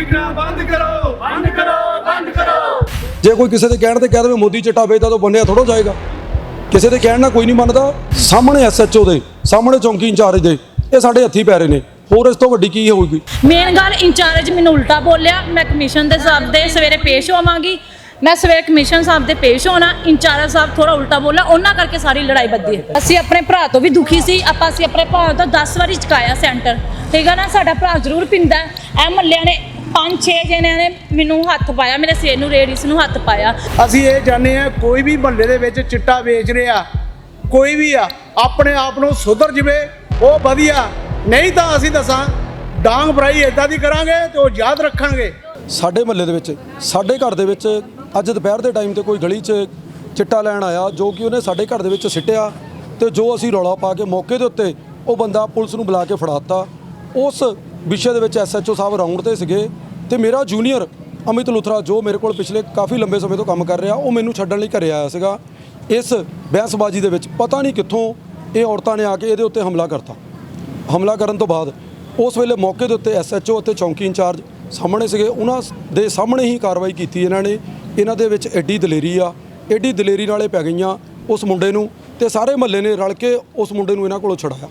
ਵਿਕਣਾ ਬੰਦ ਕਰੋ। ਬੰਦ ਕਰੋ ਬੰਦ ਕਰੋ। ਜੇ ਕੋਈ ਕਿਸੇ ਦੇ ਕਹਿਣ ਤੇ ਕਹਿ ਦੇਵੇ ਮੋਦੀ ਚਿੱਟਾ ਵੇਚਦਾ ਤਾਂ ਬੰਨਿਆ ਥੋੜਾ ਜਾਏਗਾ। ਕਿਸੇ ਦੇ ਕਹਿਣ ਨਾਲ ਕੋਈ ਨਹੀਂ ਮੰਨਦਾ। ਸਾਹਮਣੇ ਐਸਐਚਓ ਦੇ ਸਾਹਮਣੇ ਚੌਂਕੀ ਇੰਚਾਰਜ ਦੇ ਇਹ ਸਾਡੇ ਹੱਥੀ ਪੈ ਰਹੇ ਨੇ। ਹੋਰ ਇਸ ਤੋਂ ਵੱਡੀ ਕੀ ਹੋਊਗੀ? ਮੇਨ ਗੱਲ ਇੰਚਾਰਜ ਮੈਨੂੰ ਉਲਟਾ ਬੋਲਿਆ। ਮੈਂ ਕਮਿਸ਼ਨ ਦੇ ਹਿਸਾਬ ਦੇ ਸਵੇਰੇ ਪੇਸ਼ ਹੋਵਾਂਗੀ। ਮੈਂ ਸਵੇਰੇ ਕਮਿਸ਼ਨ ਸਾਹਿਬ ਦੇ ਪੇਸ਼ ਹੋਣਾ। ਇੰਚਾਰਜ ਸਾਹਿਬ ਥੋੜਾ ਉਲਟਾ ਬੋਲਿਆ। ਉਹਨਾਂ ਕਰਕੇ ਸਾਰੀ ਲੜਾਈ ਵੱਧੀ ਹੈ। ਅਸੀਂ ਆਪਣੇ ਭਰਾ ਤੋਂ ਵੀ ਦੁਖੀ ਸੀ। ਆਪਾਂ ਅਸੀਂ ਆਪਣੇ ਭਰਾ ਤੋਂ 10 ਵਾਰੀ ਚੁਕਾਇਆ ਸੈਂਟਰ। ਠੀਕ ਹੈ ਨਾ? ਸਾਡਾ ਭਰਾ ਜ਼ਰੂਰ ਪਿੰਦਾ। ਐ ਮੱਲਿਆਂ ਨੇ ਪੰਜ ਛੇ ਜਣਿਆਂ ਨੇ ਮੈਨੂੰ ਹੱਥ ਪਾਇਆ ਮੇਰੇ ਸਿਰ ਨੂੰ ਰੇਡੀਸ ਨੂੰ ਹੱਥ ਪਾਇਆ। ਅਸੀਂ ਇਹ ਜਾਣਦੇ ਆ ਕੋਈ ਵੀ ਮਹੱਲੇ ਦੇ ਵਿੱਚ ਚਿੱਟਾ ਵੇਚ ਰਿਹਾ ਕੋਈ ਵੀ ਆ ਆਪਣੇ ਆਪ ਨੂੰ ਸੁਧਰ ਜਵੇ ਉਹ ਵਧੀਆ। ਨਹੀਂ ਤਾਂ ਅਸੀਂ ਦੱਸਾਂ ਡਾਂਗ ਫਰਾਈ ਇਦਾਂ ਦੀ ਕਰਾਂਗੇ ਤੇ ਉਹ ਯਾਦ ਰੱਖਾਂਗੇ। ਸਾਡੇ ਮਹੱਲੇ ਦੇ ਵਿੱਚ ਸਾਡੇ ਘਰ ਦੇ ਵਿੱਚ ਅੱਜ ਦੁਪਹਿਰ ਦੇ ਟਾਈਮ ਤੇ ਕੋਈ ਗਲੀ 'ਚ ਚਿੱਟਾ ਲੈਣ ਆਇਆ ਜੋ ਕਿ ਉਹਨੇ ਸਾਡੇ ਘਰ ਦੇ ਵਿੱਚ ਸਿੱਟਿਆ ਤੇ ਜੋ ਅਸੀਂ ਰੌਲਾ ਪਾ ਕੇ ਮੌਕੇ ਦੇ ਉੱਤੇ ਉਹ ਬੰਦਾ ਪੁਲਿਸ ਨੂੰ ਬੁਲਾ ਕੇ ਫੜਾਤਾ ਉਸ ਵਿਸ਼ੇ ਦੇ ਵਿੱਚ ਐਸਐਚਓ ਸਾਹਿਬ ਰਾਉਂਡ ਤੇ ਸੀਗੇ ਤੇ ਮੇਰਾ ਜੂਨੀਅਰ ਅਮਿਤ ਲੁਥਰਾ, ਜੋ ਮੇਰੇ ਕੋਲ ਪਿਛਲੇ ਕਾਫੀ ਲੰਬੇ ਸਮੇਂ ਤੋਂ ਕੰਮ ਕਰ ਰਿਹਾ, ਉਹ ਮੈਨੂੰ ਛੱਡਣ ਲਈ ਘਰੇ ਆਇਆ ਸੀਗਾ। ਇਸ ਬਹਿਸਬਾਜ਼ੀ ਦੇ ਵਿੱਚ ਪਤਾ ਨਹੀਂ ਕਿੱਥੋਂ ਇਹ ਔਰਤਾਂ ਨੇ ਆ ਕੇ ਇਹਦੇ ਉੱਤੇ ਹਮਲਾ ਕਰਤਾ। ਹਮਲਾ ਕਰਨ ਤੋਂ ਬਾਅਦ ਉਸ ਵੇਲੇ ਮੌਕੇ ਦੇ ਉੱਤੇ ਐਸਐਚਓ ਅਤੇ ਚੌਂਕੀ ਇੰਚਾਰਜ ਸਾਹਮਣੇ ਸੀਗੇ। ਉਹਨਾਂ ਦੇ ਸਾਹਮਣੇ ਹੀ ਕਾਰਵਾਈ ਕੀਤੀ ਇਹਨਾਂ ਨੇ। ਇਹਨਾਂ ਦੇ ਵਿੱਚ ਐਡੀ ਦਲੇਰੀ ਆ, ਐਡੀ ਦਲੇਰੀ ਨਾਲੇ ਪੈ ਗਈਆਂ ਉਸ ਮੁੰਡੇ ਨੂੰ ਤੇ ਸਾਰੇ ਮਹੱਲੇ ਨੇ ਰਲ ਕੇ ਉਸ ਮੁੰਡੇ ਨੂੰ ਇਹਨਾਂ ਕੋਲੋਂ ਛੁਡਾਇਆ।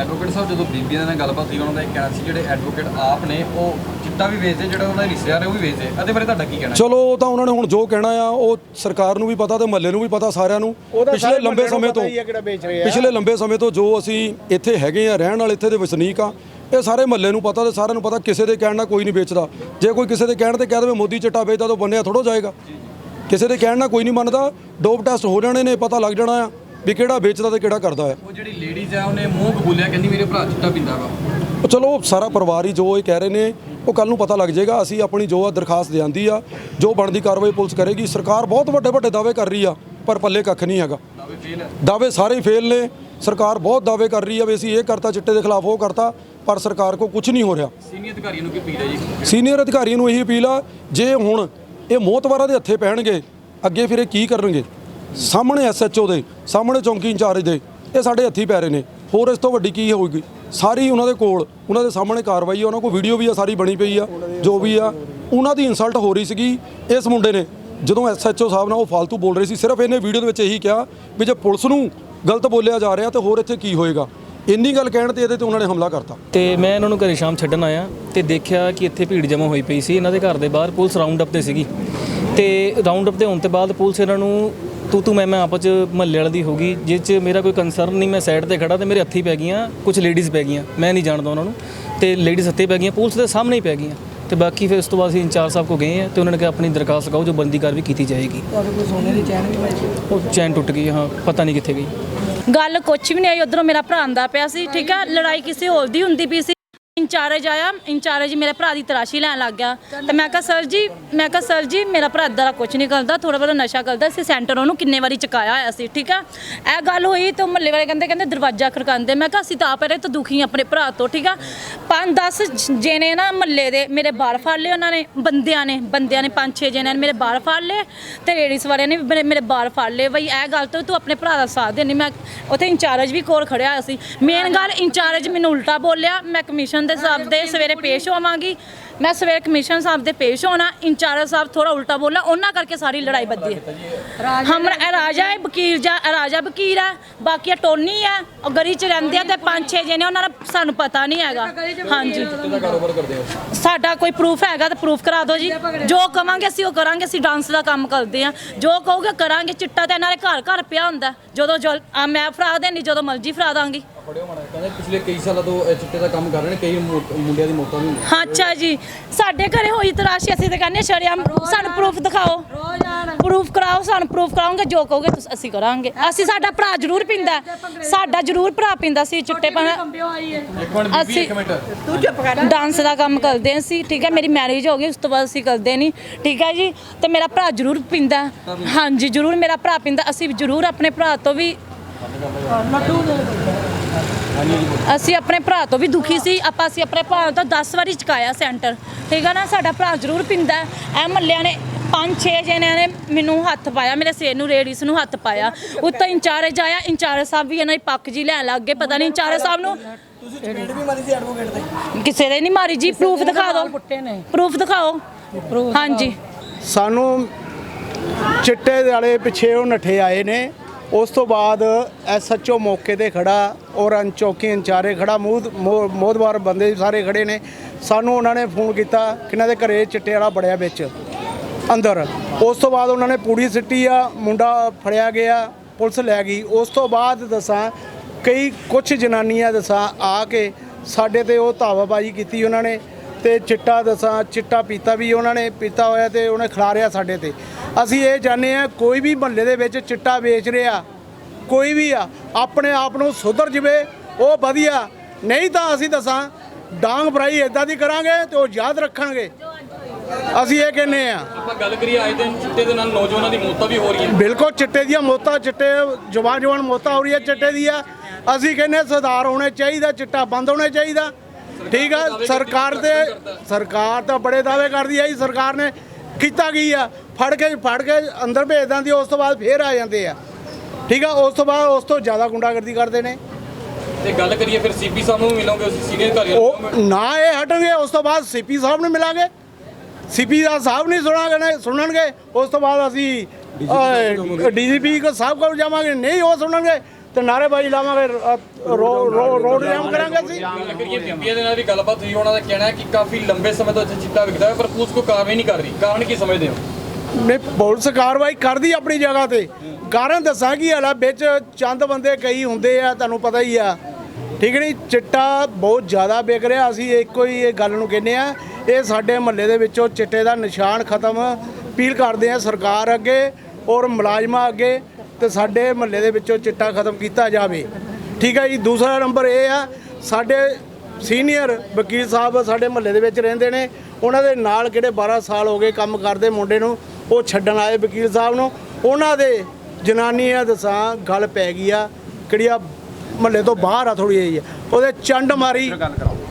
ਐਡਵੋਕੇਟ ਸਾਹਿਬ ਜਦੋਂ ਬੀਬੀਆਂ ਨਾਲ ਗੱਲਬਾਤ ਹੋਈ ਉਹਨਾਂ ਦਾ ਇਹ ਕਹਿਣਾ ਸੀ ਜਿਹੜੇ ਐਡਵੋਕੇਟ ਆਪ ਨੇ ਉਹ ਚਿੱਟਾ ਵੀ ਵੇਚਦੇ ਜਿਹੜਾ ਉਹਨਾਂ ਦੇ ਰਿਸ਼ਤੇਦਾਰ ਨੇ ਉਹ ਵੀ ਵੇਚਦੇ। ਇਹਦੇ ਬਾਰੇ ਤੁਹਾਡਾ ਕੀ ਕਹਿਣਾ ਚਲੋ ਉਹ ਤਾਂ ਉਹਨਾਂ ਨੇ ਹੁਣ ਜੋ ਕਹਿਣਾ ਆ ਉਹ ਸਰਕਾਰ ਨੂੰ ਵੀ ਪਤਾ ਤੇ ਮਹੱਲੇ ਨੂੰ ਵੀ ਪਤਾ ਸਾਰਿਆਂ ਨੂੰ। ਪਿਛਲੇ ਲੰਬੇ ਸਮੇਂ ਤੋਂ। ਪਿਛਲੇ ਲੰਬੇ ਸਮੇਂ ਤੋਂ ਜੋ ਅਸੀਂ ਇੱਥੇ ਹੈਗੇ ਆ ਰਹਿਣ ਵਾਲੇ ਇੱਥੇ ਦੇ ਵਸਨੀਕ ਆ ਇਹ ਸਾਰੇ ਮਹੱਲੇ ਨੂੰ ਪਤਾ ਤੇ ਸਾਰਿਆਂ ਨੂੰ ਪਤਾ ਕਿਸੇ ਦੇ ਕਹਿਣ ਨਾਲ ਕੋਈ ਨਹੀਂ ਵੇਚਦਾ। ਜੇ ਕੋਈ ਕਿਸੇ ਦੇ ਕਹਿਣ ਤੇ ਕਹਿ ਦੇਵੇ ਮੋਦੀ ਚਿੱਟਾ ਵੇਚਦਾ ਤਾਂ ਬੰਨਿਆ ਥੋੜੋ ਜਾਏਗਾ। ਕਿਸੇ ਦੇ ਕਹਿਣ ਨਾਲ ਕੋਈ ਨਹੀਂ ਮੰਨਦਾ ਡੋਪ ਟੈਸਟ ਹੋ ਜਾਣੇ ਨੇ ਪਤਾ ਲੱਗ ਜਾਣਾ ਆ। ਵੀ ਕਿਹੜਾ ਵੇਚਦਾ ਤੇ ਕਿਹੜਾ ਕਰਦਾ ਆ ਉਹ ਜਿਹੜੀ ਲੇਡੀਜ਼ ਆ ਉਹਨੇ ਮੂੰਹ ਕਬੂਲਿਆ ਕਹਿੰਦੀ ਮੇਰੇ ਭਰਾ ਚਿੱਟਾ ਪੀਂਦਾ ਵਾ। ਉਹ ਚਲੋ ਸਾਰਾ ਪਰਿਵਾਰ ਹੀ ਜੋ ਇਹ ਕਹਿ ਰਹੇ ਨੇ ਉਹ ਕੱਲ ਨੂੰ ਪਤਾ ਲੱਗ ਜਾਏਗਾ ਅਸੀਂ ਆਪਣੀ ਜੋ ਆ ਦਰਖਾਸਤ ਦੇ ਆਂਦੀ ਆ ਜੋ ਬਣਦੀ ਕਾਰਵਾਈ ਪੁਲਿਸ ਕਰੇਗੀ ਸਰਕਾਰ ਬਹੁਤ ਵੱਡੇ ਵੱਡੇ ਦਾਅਵੇ ਕਰ ਰਹੀ ਆ ਪਰ ਪੱਲੇ ਕੱਖ ਨਹੀਂ ਹੈਗਾ। ਦਾਅਵੇ ਫੇਲ ਹੈ ਦਾਅਵੇ ਸਾਰੇ ਹੀ ਫੇਲ ਨੇ ਸਰਕਾਰ ਬਹੁਤ ਦਾਅਵੇ ਕਰ ਰਹੀ ਆ ਵੀ ਅਸੀਂ ਇਹ ਕਰਤਾ ਚਿੱਟੇ ਦੇ ਖਿਲਾਫ ਉਹ ਕਰਤਾ ਪਰ ਸਰਕਾਰ ਕੋ ਕੁਝ ਨਹੀਂ ਹੋ ਰਿਹਾ। ਸੀਨੀਅਰ ਅਧਿਕਾਰੀਆਂ ਨੂੰ ਕੀ ਅਪੀਲ ਹੈ ਜੀ? ਸੀਨੀਅਰ ਅਧਿਕਾਰੀਆਂ ਨੂੰ ਇਹੀ ਅਪੀਲ ਆ ਜੇ ਹੁਣ ਇਹ ਮੋਤਵਾਰਾਂ ਦੇ ਹੱਥੇ ਪੈਣਗੇ ਅੱਗੇ ਫਿਰ ਇਹ ਕੀ ਕਰਨਗੇ? ਸਾਹਮਣੇ ਐਸਐਚਓ ਦੇ, ਸਾਹਮਣੇ ਚੌਂਕੀ ਇੰਚਾਰਜ ਦੇ, ਇਹ ਸਾਡੇ ਹੱਥੀ ਪੈ ਰਹੇ ਨੇ। ਹੋਰ ਇਸ ਤੋਂ ਵੱਡੀ ਕੀ ਹੋਊਗੀ? ਸਾਰੀ ਉਹਨਾਂ ਦੇ ਕੋਲ, ਉਹਨਾਂ ਦੇ ਸਾਹਮਣੇ ਕਾਰਵਾਈ ਆ, ਉਹਨਾਂ ਕੋਲ ਵੀਡੀਓ ਵੀ ਆ, ਸਾਰੀ ਬਣੀ ਪਈ ਆ, ਜੋ ਵੀ ਆ। ਉਹਨਾਂ ਦੀ ਇਨਸਲਟ ਹੋ ਰਹੀ ਸੀਗੀ, ਇਸ ਮੁੰਡੇ ਨੇ। ਜਦੋਂ ਐਸਐਚਓ ਸਾਹਿਬ ਨਾਲ ਉਹ ਫालतू ਬੋਲ ਰਹੇ ਸੀ, ਸਿਰਫ ਇਹਨੇ ਵੀਡੀਓ ਦੇ ਵਿੱਚ ਇਹੀ ਕਿਹਾ ਵੀ ਜੇ ਪੁਲਿਸ ਨੂੰ ਗਲਤ ਬੋਲਿਆ ਜਾ ਰਿਹਾ ਤੇ ਹੋਰ ਇੱਥੇ ਕੀ ਹੋਏਗਾ? ਇੰਨੀ ਗੱਲ ਕਹਿਣ ਤੇ ਇਹਦੇ ਤੇ ਉਹਨਾਂ ਨੇ ਹਮਲਾ ਕਰਤਾ। ਤੇ ਮੈਂ ਇਹਨਾਂ ਨੂੰ ਘਰੇ ਸ਼ਾਮ ਛੱਡਣ ਆਇਆ ਤੇ ਦੇਖਿਆ ਕਿ ਇੱਥੇ ਭੀੜ ਜਮ੍ਹਾਂ ਹੋਈ ਪਈ ਸੀ। ਇਹਨਾਂ ਦੇ ਘਰ ਦੇ ਬਾਹਰ ਪੁਲਿਸ ਰਾਉਂਡ ਅਪ ਤੇ ਸੀਗੀ। ਤੇ ਰਾਉਂਡ ਅਪ ਤੇ ਹੋਣ ਤੋਂ ਬਾਅਦ ਪੁਲਿਸ ਇਹਨਾਂ ਨੂੰ ਤੂੰ ਤੂੰ ਮੈਂ ਮੈਂ ਆਪਸ ਚ ਮਹੱਲੇ ਵਾਲੇ ਦੀ ਹੋ ਗਈ ਜਿਸ ਚ ਮੇਰਾ ਕੋਈ ਕੰਸਰਨ ਨਹੀਂ ਮੈਂ ਸਾਈਡ ਤੇ ਖੜਾ ਤੇ ਮੇਰੇ ਹੱਥੀ ਪੈ ਗਈਆਂ ਕੁਝ ਲੇਡੀਜ਼ ਪੈ ਗਈਆਂ ਮੈਂ ਨਹੀਂ ਜਾਣਦਾ ਉਹਨਾਂ ਨੂੰ। ਤੇ ਲੇਡੀਜ਼ ਹੱਥੇ ਪੈ ਗਈਆਂ ਪੁਲਿਸ ਦੇ ਸਾਹਮਣੇ ਹੀ ਪੈ ਗਈਆਂ। ਤੇ ਬਾਕੀ ਫਿਰ ਉਸ ਤੋਂ ਬਾਅਦ ਅਸੀਂ ਇੰਚਾਰਜ ਸਾਹਿਬ ਕੋ ਗਏ ਆ ਤੇ ਉਹਨਾਂ ਨੇ ਕਿਹਾ ਆਪਣੀ ਦਰਖਾਸਤ ਲਗਾਓ ਜੋ ਬੰਦੀ ਕਾਰਵਾਈ ਕੀਤੀ ਜਾਏਗੀ। ਤੁਹਾਡੇ ਕੋਲ ਸੋਨੇ ਦੀ ਚੈਨ ਵੀ ਉਹ ਚੈਨ ਟੁੱਟ ਗਈ ਹਾਂ ਪਤਾ ਨਹੀਂ ਕਿੱਥੇ ਗਈ। ਗੱਲ ਕੁਛ ਵੀ ਨਹੀਂ ਆਈ ਉਧਰੋਂ ਮੇਰਾ ਭਰਾ ਆਂਦਾ ਪਿਆ ਸੀ ਠੀਕ ਆ ਲੜਾਈ ਕਿਸੇ ਹੋਰ ਦੀ ਹੁੰਦੀ ਪਈ ਸੀ ਇੰਚਾਰਜ ਆਇਆ, ਇੰਚਾਰਜ ਮੇਰੇ ਭਰਾ ਦੀ ਤਰਾਸ਼ੀ ਲੈਣ ਲੱਗ ਗਿਆ। ਤੇ ਮੈਂ ਕਿਹਾ, ਸਰ ਜੀ, ਮੈਂ ਕਿਹਾ, ਸਰ ਜੀ, ਮੇਰਾ ਭਰਾ ਇਦਾਂ ਦਾ ਕੁਝ ਨਹੀਂ ਕਰਦਾ ਥੋੜਾ ਬਹੁਤਾ ਨਸ਼ਾ ਕਰਦਾ। ਸੀ ਸੈਂਟਰ ਉਹਨੂੰ ਕਿੰਨੇ ਵਾਰੀ ਚੁਕਾਇਆ ਹੋਇਆ ਸੀ, ਠੀਕ ਆ? ਇਹ ਗੱਲ ਹੋਈ ਤੇ ਮੱਲੇ ਵਾਲੇ ਕਹਿੰਦੇ ਕਹਿੰਦੇ ਦਰਵਾਜ਼ਾ ਖੜਕਾਉਂਦੇ। ਮੈਂ ਕਿਹਾ, ਅਸੀਂ ਤਾਂ ਆਪ ਰਹੇ ਤਾਂ ਦੁਖੀ ਆਪਣੇ ਭਰਾ ਤੋਂ, ਠੀਕ ਆ? ਪੰਜ 10 ਜਣੇ ਨਾ ਮੱਲੇ ਦੇ ਮੇਰੇ ਬਾਹਰ ਫੜ ਲਏ ਉਹਨਾਂ ਨੇ, ਬੰਦਿਆਂ ਨੇ ਬੰਦਿਆਂ ਨੇ, ਪੰਜ ਛੇ ਜਣਿਆਂ ਨੇ ਮੇਰੇ ਬਾਹਰ ਫੜ ਲਏ ਤੇ ਲੇਡੀਜ਼ ਵਾਲਿਆਂ ਨੇ ਵੀ ਮੇਰੇ- ਮੇਰੇ ਬਾਲ ਫੜ ਲਏ। ਬਈ, ਇਹ ਗੱਲ ਤੋਂ ਤੂੰ ਆਪਣੇ ਭਰਾ ਦਾ ਸਾਥ ਦੇ ਮੈਂ ਉੱਥੇ ਇੰਚਾਰਜ ਵੀ ਕੋਲ ਖੜਿਆ ਹੋਇਆ ਸੀ। ਮੇਨ ਗੱਲ, ਇੰਚਾਰਜ ਮੈਨੂੰ ਉਲਟਾ ਬੋਲਿਆ। ਮੈਂ ਕਮਿਸ਼ਨ ਦੇ ਹਿਸਾਬ ਦੇ ਸਵੇਰੇ ਪੇਸ਼ ਹੋਵਾਂਗੀ। ਮੈਂ ਸਵੇਰੇ ਕਮਿਸ਼ਨ ਸਾਹਿਬ ਦੇ ਪੇਸ਼ ਹੋਣਾ ਇੰਚਾਰਜ ਸਾਹਿਬ ਥੋੜਾ ਉਲਟਾ ਬੋਲਿਆ ਉਹਨਾਂ ਕਰਕੇ ਸਾਰੀ ਲੜਾਈ ਵੱਧੀ ਹੈ। ਹਮ ਇਹ ਰਾਜਾ ਹੈ ਵਕੀਲ ਜਾ ਰਾਜਾ ਵਕੀਲ ਹੈ ਬਾਕੀ ਟੋਨੀ ਹੈ ਉਹ ਗਲੀ ਚ ਰਹਿੰਦੇ ਆ ਤੇ ਪੰਜ ਛੇ ਜਣੇ ਉਹਨਾਂ ਦਾ ਸਾਨੂੰ ਪਤਾ ਨਹੀਂ ਹੈਗਾ। ਹਾਂਜੀ। ਸਾਡਾ ਕੋਈ ਪ੍ਰੂਫ ਹੈਗਾ ਤਾਂ ਪ੍ਰੂਫ ਕਰਾ ਦਿਓ ਜੀ। ਜੋ ਕਵਾਂਗੇ ਅਸੀਂ ਉਹ ਕਰਾਂਗੇ ਅਸੀਂ ਡਾਂਸ ਦਾ ਕੰਮ ਕਰਦੇ ਆ ਜੋ ਕਹੋਗੇ ਕਰਾਂਗੇ ਚਿੱਟਾ ਤਾਂ ਇਹਨਾਂ ਦੇ ਘਰ ਘਰ ਪਿਆ ਹੁੰਦਾ। ਜਦੋਂ ਮੈਂ ਫੜਾ ਦੇਣੀ ਜਦੋਂ ਮਰਜ਼ੀ ਫੜਾ ਦਾਂਗੀ। ਫੜਿਓ ਮਾੜਾ ਕਹਿੰਦੇ ਪਿਛਲੇ ਕਈ ਸਾਲਾਂ ਤੋਂ ਇਹ ਚਿੱਟੇ ਦਾ ਕੰਮ ਕਰ ਰਹੇ ਨੇ ਕਈ ਮੁੰਡਿਆਂ ਦੀ ਮੌਤਾਂ ਵੀ ਹਾਂ, ਅੱਛਾ ਜੀ। ਸਾਡੇ ਘਰੇ ਹੋਈ ਤਰਾਸ਼ੀ ਅਸੀਂ ਤਾਂ ਕਹਿੰਦੇ ਸ਼ਰਿਆਮ ਸਾਨੂੰ ਪ੍ਰੂਫ ਦਿਖਾਓ। ਪ੍ਰੂਫ ਕਰਾਓ ਸਾਨੂੰ ਪ੍ਰੂਫ ਕਰਾਓਗੇ ਜੋ ਕਹੋਗੇ ਤੁਸੀਂ ਅਸੀਂ ਕਰਾਂਗੇ। ਅਸੀਂ ਸਾਡਾ ਭਰਾ ਜ਼ਰੂਰ ਪਿੰਦਾ। ਸਾਡਾ ਜ਼ਰੂਰ ਭਰਾ ਪਿੰਦਾ ਸੀ ਚਿੱਟੇ ਬੀਬੀ ਅਸੀਂ ਡਾਂਸ ਦਾ ਕੰਮ ਕਰਦੇ ਅਸੀਂ ਠੀਕ ਹੈ ਮੇਰੀ ਮੈਰਿਜ ਹੋ ਗਈ ਉਸ ਤੋਂ ਬਾਅਦ ਅਸੀਂ ਕਰਦੇ ਨਹੀਂ ਠੀਕ ਹੈ ਜੀ? ਤੇ ਮੇਰਾ ਭਰਾ ਜ਼ਰੂਰ ਪਿੰਦਾ। ਹਾਂਜੀ ਜ਼ਰੂਰ ਮੇਰਾ ਭਰਾ ਪਿੰਦਾ। ਅਸੀਂ ਜ਼ਰੂਰ ਆਪਣੇ ਭਰਾ ਤੋਂ ਵੀ ਅਸੀਂ ਆਪਣੇ ਭਰਾ ਤੋਂ ਵੀ ਦੁਖੀ ਸੀ ਆਪਾਂ ਅਸੀਂ ਆਪਣੇ ਭਰਾ ਤੋਂ 10 ਵਾਰੀ ਚੁਕਾਇਆ ਸੈਂਟਰ। ਠੀਕ ਹੈ ਨਾ ਸਾਡਾ ਭਰਾ ਜ਼ਰੂਰ ਪਿੰਦਾ ਐ ਮੱਲਿਆਂ ਨੇ ਪੰਜ ਛੇ ਜਣਿਆਂ ਨੇ ਮੈਨੂੰ ਹੱਥ ਪਾਇਆ ਮੇਰੇ ਸਿਰ ਨੂੰ ਰੇਡੀਸ ਨੂੰ ਹੱਥ ਪਾਇਆ। ਉੱਤੋਂ ਇੰਚਾਰਜ ਆਇਆ ਇੰਚਾਰਜ ਸਾਹਿਬ ਵੀ ਇਹਨਾਂ ਦੀ ਪੱਕ ਜੀ ਲੈਣ ਲੱਗ ਗਏ ਪਤਾ ਨਹੀਂ ਇੰਚਾਰਜ ਸਾਹਿਬ ਨੂੰ ਤੁਸੀਂ ਚਪੇੜ ਵੀ ਮਾਰੀ ਸੀ ਐਡਵੋਕੇਟ ਤੇ? ਕਿਸੇ ਦੇ ਨਹੀਂ ਮਾਰੀ ਜੀ ਪ੍ਰੂਫ ਦਿਖਾ ਦਿਓ। ਪ੍ਰੂਫ ਦਿਖਾਓ। ਹਾਂਜੀ। ਸਾਨੂੰ ਚਿੱਟੇ ਵਾਲੇ ਪਿੱਛੇ ਉਹ ਨੱਠੇ ਆਏ ਨੇ। ਉਸ ਤੋਂ ਬਾਅਦ ਐਸਐਚਓ ਮੌਕੇ ਤੇ ਖੜਾ ਔਰ ਚੌਕੀ ਇੰਚਾਰੇ ਖੜਾ ਮੂਦ ਮੋ- ਮੋਹਦਵਾਰ ਬੰਦੇ ਸਾਰੇ ਖੜੇ ਨੇ। ਸਾਨੂੰ ਉਹਨਾਂ ਨੇ ਫੋਨ ਕੀਤਾ ਕਿ ਇਹਨਾਂ ਦੇ ਘਰੇ ਚਿੱਟੇ ਵਾਲਾ ਬੜਿਆ ਵਿੱਚ ਅੰਦਰ। ਉਸ ਤੋਂ ਬਾਅਦ ਉਹਨਾਂ ਨੇ ਪੂੜੀ ਸਿੱਟੀ ਆ, ਮੁੰਡਾ ਫੜਿਆ ਗਿਆ, ਪੁਲਿਸ ਲੈ ਗਈ। ਉਸ ਤੋਂ ਬਾਅਦ ਦੱਸਾਂ, ਕਈ ਕੁਝ ਜਨਾਨੀਆਂ ਦੱਸਾਂ ਆ ਕੇ ਸਾਡੇ ਤੇ ਉਹ ਧਾਵਾਬਾਜੀ ਕੀਤੀ ਉਹਨਾਂ ਨੇ ਤੇ ਚਿੱਟਾ ਦੱਸਾਂ, ਚਿੱਟਾ ਪੀਤਾ ਵੀ ਉਹਨਾਂ ਨੇ, ਪੀਤਾ ਹੋਇਆ ਤੇ ਉਹਨੇ ਖਿਲਾਰਿਆ ਸਾਡੇ ਤੇ। ਅਸੀਂ ਇਹ ਚਾਹੁੰਦੇ ਆ ਕੋਈ ਵੀ ਮਹੱਲੇ ਦੇ ਵਿੱਚ ਚਿੱਟਾ ਵੇਚ ਰਿਹਾ ਕੋਈ ਵੀ ਆ ਆਪਣੇ ਆਪ ਨੂੰ ਸੁਧਰ ਜਵੇ ਉਹ ਵਧੀਆ। ਨਹੀਂ ਤਾਂ ਅਸੀਂ ਦੱਸਾਂ ਡਾਂਗ ਫਰਾਈ ਇਦਾਂ ਦੀ ਕਰਾਂਗੇ ਤੇ ਉਹ ਯਾਦ ਰੱਖਣਗੇ ਅਸੀਂ ਇਹ ਕਹਿੰਦੇ ਆ ਆਪਾਂ ਗੱਲ ਕਰੀਏ ਆਏ ਦਿਨ ਚਿੱਟੇ ਦੇ ਨਾਲ ਨੌਜਵਾਨਾਂ ਦੀ ਮੌਤਾਂ ਵੀ ਹੋ ਰਹੀਆਂ। ਬਿਲਕੁਲ ਚਿੱਟੇ ਦੀਆਂ ਮੌਤਾਂ ਚਿੱਟੇ ਜਵਾਨ ਜਵਾਨ ਮੌਤਾਂ ਹੋ ਰਹੀਆਂ ਚਿੱਟੇ ਦੀਆਂ। ਅਸੀਂ ਕਹਿੰਦੇ ਸੁਧਾਰ ਹੋਣੇ ਚਾਹੀਦਾ ਚਿੱਟਾ ਬੰਦ ਹੋਣਾ ਚਾਹੀਦਾ। ਠੀਕ ਆ ਸਰਕਾਰ ਦੇ ਸਰਕਾਰ ਤਾਂ ਬੜੇ ਦਾਅਵੇ ਕਰਦੀ ਹੈ ਜੀ ਸਰਕਾਰ ਨੇ ਕੀਤਾ ਕੀ ਆ? ਫੜ ਕੇ ਫੜ ਕੇ ਅੰਦਰ ਭੇਜ ਦਿੰਦੀ ਉਸ ਤੋਂ ਬਾਅਦ ਫੇਰ ਆ ਜਾਂਦੇ ਆ। ਠੀਕ ਆ ਉਸ ਤੋਂ ਬਾਅਦ ਉਸ ਤੋਂ ਜ਼ਿਆਦਾ ਗੁੰਡਾਗਰਦੀ ਕਰਦੇ ਨੇ। ਤੇ ਗੱਲ ਕਰੀਏ ਫਿਰ ਸੀਪੀ ਸਾਹਿਬ ਨੂੰ ਮਿਲੋਗੇ ਉਸ ਸੀਨੀਅਰ ਅਧਿਕਾਰੀਆਂ ਨੂੰ ਉਹ ਨਾ ਇਹ ਹਟਣਗੇ ਉਸ ਤੋਂ ਬਾਅਦ ਸੀਪੀ ਸਾਹਿਬ ਨੂੰ ਮਿਲਾਂਗੇ। ਸੀਪੀ ਦਾ ਸਾਹਿਬ ਨਹੀਂ ਸੁਣਾਂਗੇ ਸੁਣਨਗੇ ਉਸ ਤੋਂ ਬਾਅਦ ਅਸੀਂ ਡੀਜੀਪੀ ਕੋ ਸਾਹਿਬ ਕੋਲ ਜਾਵਾਂਗੇ ਨਹੀਂ ਉਹ ਸੁਣਨਗੇ ਤੇ ਨਾਰੇਬਾਜ਼ੀ ਲਾਵਾਂਗੇ ਰ- ਰੋ- ਰੋ- ਰੋਡ ਜਾਮ ਕਰਾਂਗੇ ਅਸੀਂ। ਕਰੀਏ ਦੇ ਨਾਲ ਵੀ ਗੱਲਬਾਤ ਹੋਈ ਉਹਨਾਂ ਦਾ ਕਹਿਣਾ ਹੈ ਕਿ ਕਾਫੀ ਲੰਬੇ ਸਮੇਂ ਤੋਂ ਚਿੱਟਾ ਵਿਕਦਾ ਹੈ ਪਰ ਪੁਲਿਸ ਕੋਈ ਕਾਰਵਾਈ ਨਹੀਂ ਕਰ ਰਹੀ। ਕਾਰਨ ਕੀ ਸਮਝਦੇ ਹੋ? ਨੇ ਪੁਲਿਸ ਕਾਰਵਾਈ ਕਰਦੀ ਆਪਣੀ ਜਗ੍ਹਾ ਤੇ। ਕਾਰਨ ਦੱਸਾਂ ਕੀ ਹਾਲਾ ਵਿੱਚ ਚੰਦ ਬੰਦੇ ਕਈ ਹੁੰਦੇ ਆ, ਤੁਹਾਨੂੰ ਪਤਾ ਹੀ ਆ। ਠੀਕ ਨਹੀਂ ਚਿੱਟਾ ਬਹੁਤ ਜ਼ਿਆਦਾ ਵਿਕ ਰਿਹਾ, ਅਸੀਂ ਇੱਕੋ ਹੀ ਇਹ ਗੱਲ ਨੂੰ ਕਹਿੰਦੇ ਆ। ਇਹ ਸਾਡੇ ਮਹੱਲੇ ਦੇ ਵਿੱਚੋਂ ਚਿੱਟੇ ਦਾ ਨਿਸ਼ਾਨ ਖਤਮ ਅਪੀਲ ਕਰਦੇ ਆ ਸਰਕਾਰ ਅੱਗੇ ਔਰ ਮੁਲਾਜ਼ਮਾਂ ਅੱਗੇ ਤੇ ਸਾਡੇ ਮਹੱਲੇ ਦੇ ਵਿੱਚੋਂ ਚਿੱਟਾ ਖਤਮ ਕੀਤਾ ਜਾਵੇ। ਠੀਕ ਹੈ ਜੀ, ਦੂਸਰਾ ਨੰਬਰ ਇਹ ਆ, ਸਾਡੇ ਸੀਨੀਅਰ ਵਕੀਲ ਸਾਹਿਬ ਸਾਡੇ ਮਹੱਲੇ ਦੇ ਵਿੱਚ ਰਹਿੰਦੇ ਨੇ। ਉਹਨਾਂ ਦੇ ਨਾਲ ਕਿਹੜੇ 12 ਸਾਲ ਹੋ ਗਏ ਕੰਮ ਕਰਦੇ ਮੁੰਡੇ ਨੂੰ ਉਹ ਛੱਡਣ ਆਏ ਵਕੀਲ ਸਾਹਿਬ ਨੂੰ। ਉਹਨਾਂ ਦੇ ਜਨਾਨੀਆਂ ਦਸਾਂ ਗੱਲ ਪੈ ਗਈ ਆ, ਕਿਹੜੀ ਆ, ਮਹੱਲੇ ਤੋਂ ਬਾਹਰ ਆ ਥੋੜੀ ਜਿਹੀ। ਉਹਦੇ ਚੰਡ ਮਾਰੀ।